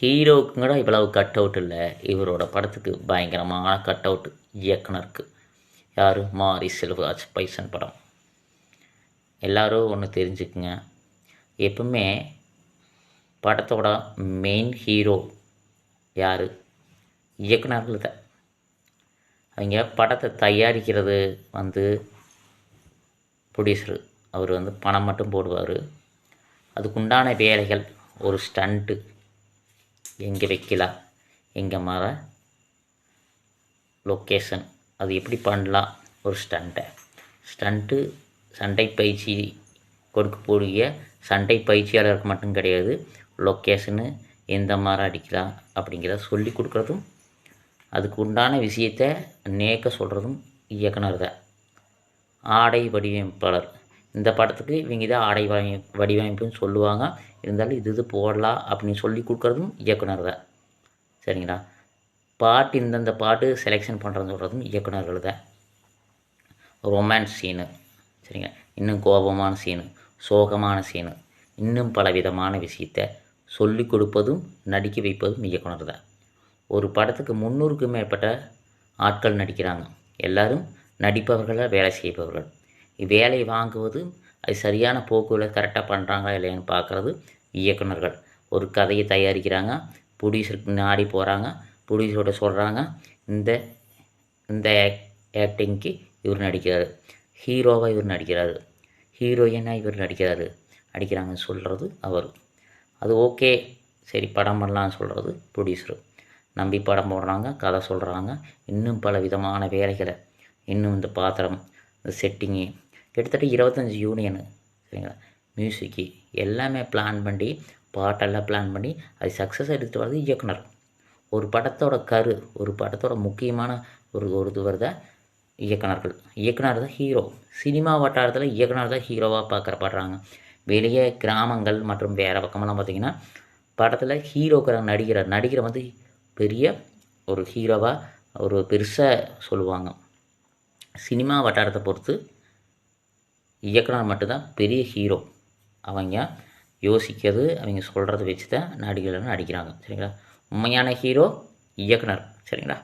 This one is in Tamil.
ஹீரோவுக்கு கூட இவ்வளவு கட் அவுட் இல்லை. இவரோட படத்துக்கு பயங்கரமான கட் அவுட் இயக்குனருக்கு. யார்? மாரி செல்வராஜ் பைசன் படம். எல்லாரும் ஒன்று தெரிஞ்சுக்குங்க. எப்பவுமே படத்தோட மெயின் ஹீரோ யார்? இயக்குனர்கள் தான் அவங்க படத்தை தயாரிக்கிறது வந்து ப்ரொடியூசரு அவர் வந்து பணம் மட்டும் போடுவார். அதுக்குண்டான வேலைகள் ஒரு ஸ்டண்ட்டு எங்கே வைக்கலாம் எங்கே மாற லொக்கேஷன் அது எப்படி பண்ணலாம் ஒரு ஸ்டண்ட்டை ஸ்டண்ட்டு சண்டை பயிற்சி கொடுக்கக்கூடிய சண்டை பயிற்சியாளருக்கு மட்டும் கிடையாது லொக்கேஷனு எந்த மாதிரி அடிக்கலாம் அப்படிங்கிறத சொல்லி கொடுக்குறதும் அதுக்கு உண்டான விஷயத்தை நேக்க சொல்கிறதும் இயக்குனர் தான். ஆடை வடிவமைப்பாளர். இந்த படத்துக்கு இவங்க தான் ஆடை வடி வடிவமைப்புன்னு சொல்லுவாங்க. இருந்தாலும் இது இது போடலாம் அப்படின்னு சொல்லி கொடுக்குறதும் இயக்குனர் தான். சரிங்களா? பாட்டு இந்தந்த பாட்டு செலெக்ஷன் பண்ணுறதுன்னு சொல்கிறதும் இயக்குனர்கள் தான். ரொமான்ஸ் சீனு சரிங்க இன்னும் கோபமான சீனு சோகமான சீனு இன்னும் பல விதமான விஷயத்தை சொல்லி கொடுப்பதும் நடிக்க வைப்பதும் இயக்குனர் தான். ஒரு படத்துக்கு முந்நூறுக்கும் மேற்பட்ட ஆட்கள் நடிக்கிறாங்க. எல்லாரும் நடிப்பவர்களாக வேலை செய்பவர்கள். வேலை வாங்குவது அது சரியான போக்குகளை கரெக்டாக பண்ணுறாங்களா இல்லையான்னு பார்க்குறது இயக்குனர்கள் ஒரு கதையை தயாரிக்கிறாங்க ப்ரொடியூசருக்கு நாடி போகிறாங்க ப்ரொடியூசரோட சொல்கிறாங்க இந்த இந்த ஆக்டிங்க்கு இவர் நடிக்கிறாரு. ஹீரோவாக இவர் நடிக்கிறாரு. ஹீரோயினாக இவர் நடிக்கிறாரு. நடிக்கிறாங்கன்னு சொல்கிறது அவர். அது ஓகே சரி படம் பண்ணலான்னு சொல்கிறது ப்ரொடியூசரு நம்பி படம் போடுறாங்க கதை சொல்கிறாங்க. இன்னும் பல விதமான வேலைகளை இன்னும் இந்த பாத்திரம் இந்த செட்டிங்கு கிட்டத்தட்ட இருபத்தஞ்சி யூனியனு சரிங்களா? மியூசிக்கு எல்லாமே பிளான் பண்ணி பாட்டெல்லாம் பிளான் பண்ணி அது சக்ஸஸ் எடுத்துகிட்டு வர்றது இயக்குனர். ஒரு படத்தோட கரு ஒரு படத்தோட முக்கியமான ஒரு ஒரு இது இயக்குனர்கள். இயக்குனர் தான் ஹீரோ சினிமா வட்டாரத்தில் இயக்குனர் தான் ஹீரோவாக பார்க்கறப்படுறாங்க வெளியே கிராமங்கள் மற்றும் வேறு பக்கமெல்லாம் பார்த்திங்கன்னா படத்தில் ஹீரோக்கிற நடிகர் நடிகரை வந்து பெரிய ஒரு ஹீரோவாக ஒரு பெருசாக சொல்லுவாங்க. சினிமா வட்டாரத்தை பொறுத்து இயக்குனர் மட்டும்தான் பெரிய ஹீரோ அவங்க யோசிக்கிறது அவங்க சொல்கிறத வச்சு தான் நடிகர்கள் நடிக்கிறாங்க. சரிங்களா? உண்மையான ஹீரோ இயக்குனர். சரிங்களா?